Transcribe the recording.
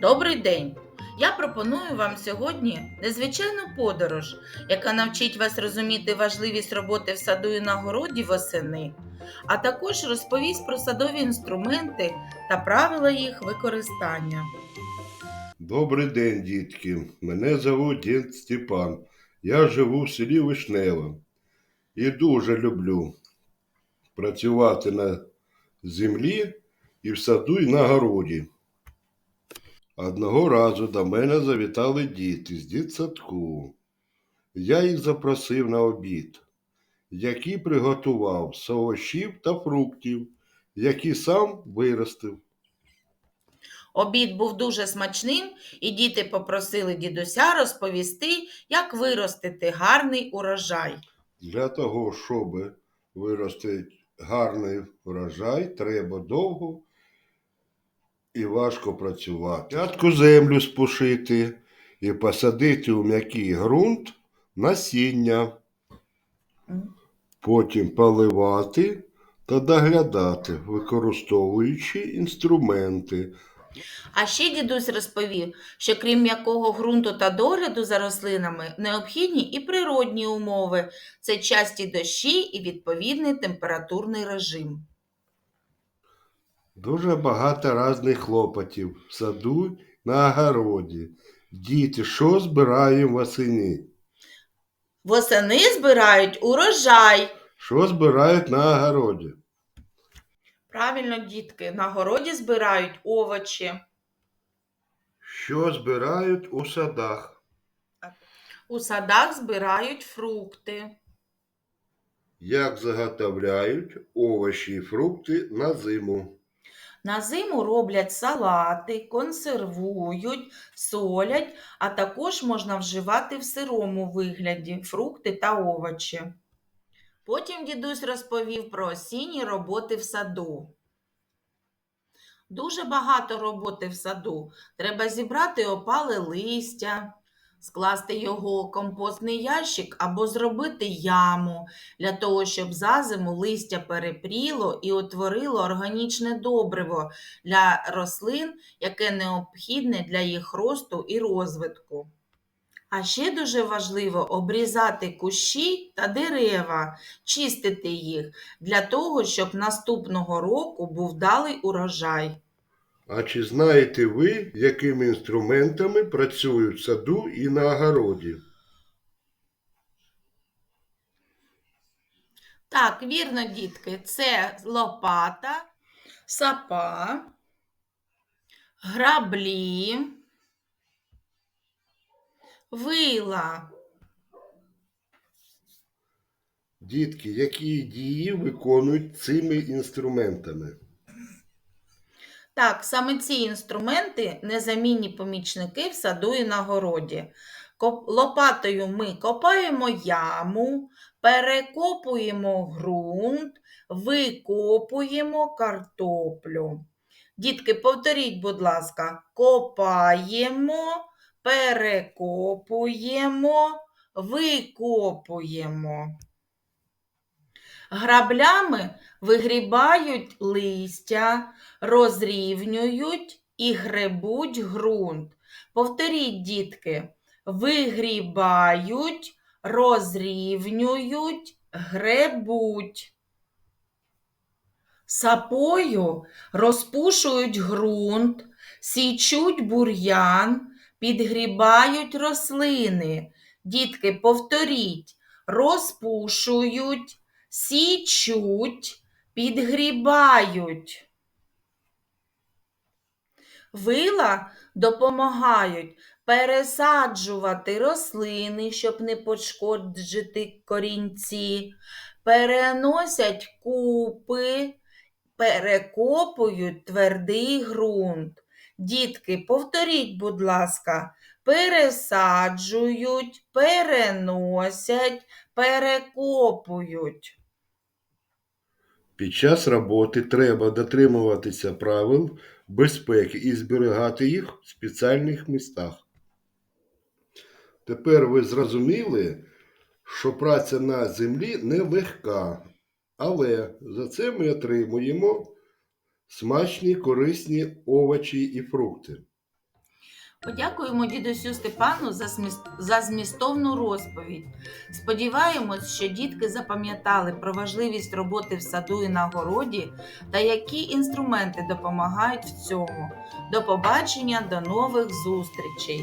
Добрий день! Я пропоную вам сьогодні незвичайну подорож, яка навчить вас розуміти важливість роботи в саду і на городі восени, а також розповість про садові інструменти та правила їх використання. Добрий день, дітки. Мене звуть дід Степан. Я живу в селі Вишнево і дуже люблю працювати на землі і в саду, і на городі. Одного разу до мене завітали діти з дитсадку. Я їх запросив на обід, який приготував з овочів та фруктів, які сам виростив. Обід був дуже смачним, і діти попросили дідуся розповісти, як виростити гарний урожай. Для того, щоб виростити гарний врожай, треба довго і важко працювати. Спочатку землю спушити і посадити у м'який ґрунт насіння, потім поливати та доглядати, використовуючи інструменти. А ще дідусь розповів, що крім м'якого ґрунту та догляду за рослинами, необхідні і природні умови це часті дощі і відповідний температурний режим. Дуже багато різних хлопотів в саду на огороді. Діти, що збираємо восени? Восени збирають урожай. Що збирають на огороді? Правильно, дітки, на городі збирають овочі. Що збирають у садах? У садах збирають фрукти. Як заготовляють овочі і фрукти на зиму? На зиму роблять салати, консервують, солять, а також можна вживати в сирому вигляді фрукти та овочі. Потім дідусь розповів про осінні роботи в саду. Дуже багато роботи в саду. Треба зібрати опале листя, скласти його у компостний ящик або зробити яму для того, щоб за зиму листя перепріло і утворило органічне добриво для рослин, яке необхідне для їх росту і розвитку. А ще дуже важливо обрізати кущі та дерева, чистити їх для того, щоб наступного року був вдалий урожай. А чи знаєте ви, якими інструментами працюють в саду і на огороді? Так, вірно, дітки, це лопата, сапа, граблі, вила. Дітки, які дії виконують цими інструментами? Так, саме ці інструменти незамінні помічники в саду і на городі. Лопатою ми копаємо яму, перекопуємо ґрунт, викопуємо картоплю. Дітки, повторіть, будь ласка, копаємо, перекопуємо, викопуємо. Граблями вигрібають листя, розрівнюють і гребуть ґрунт. Повторіть, дітки, вигрібають, розрівнюють, гребуть. Сапою розпушують ґрунт, січуть бур'ян, підгрібають рослини. Дітки, повторіть, розпушують, січуть, підгрібають. Вила допомагають пересаджувати рослини, щоб не пошкоджити корінці, переносять купи, перекопують твердий ґрунт. Дітки, повторіть, будь ласка, пересаджують, переносять, перекопують. Під час роботи треба дотримуватися правил безпеки і зберігати їх в спеціальних містах. Тепер ви зрозуміли, що праця на землі нелегка, але за це ми отримуємо смачні корисні овочі і фрукти. Подякуємо дідусю Степану за, зміст... за змістовну розповідь. Сподіваємось, що дітки запам'ятали про важливість роботи в саду і на городі та які інструменти допомагають в цьому. До побачення, до нових зустрічей!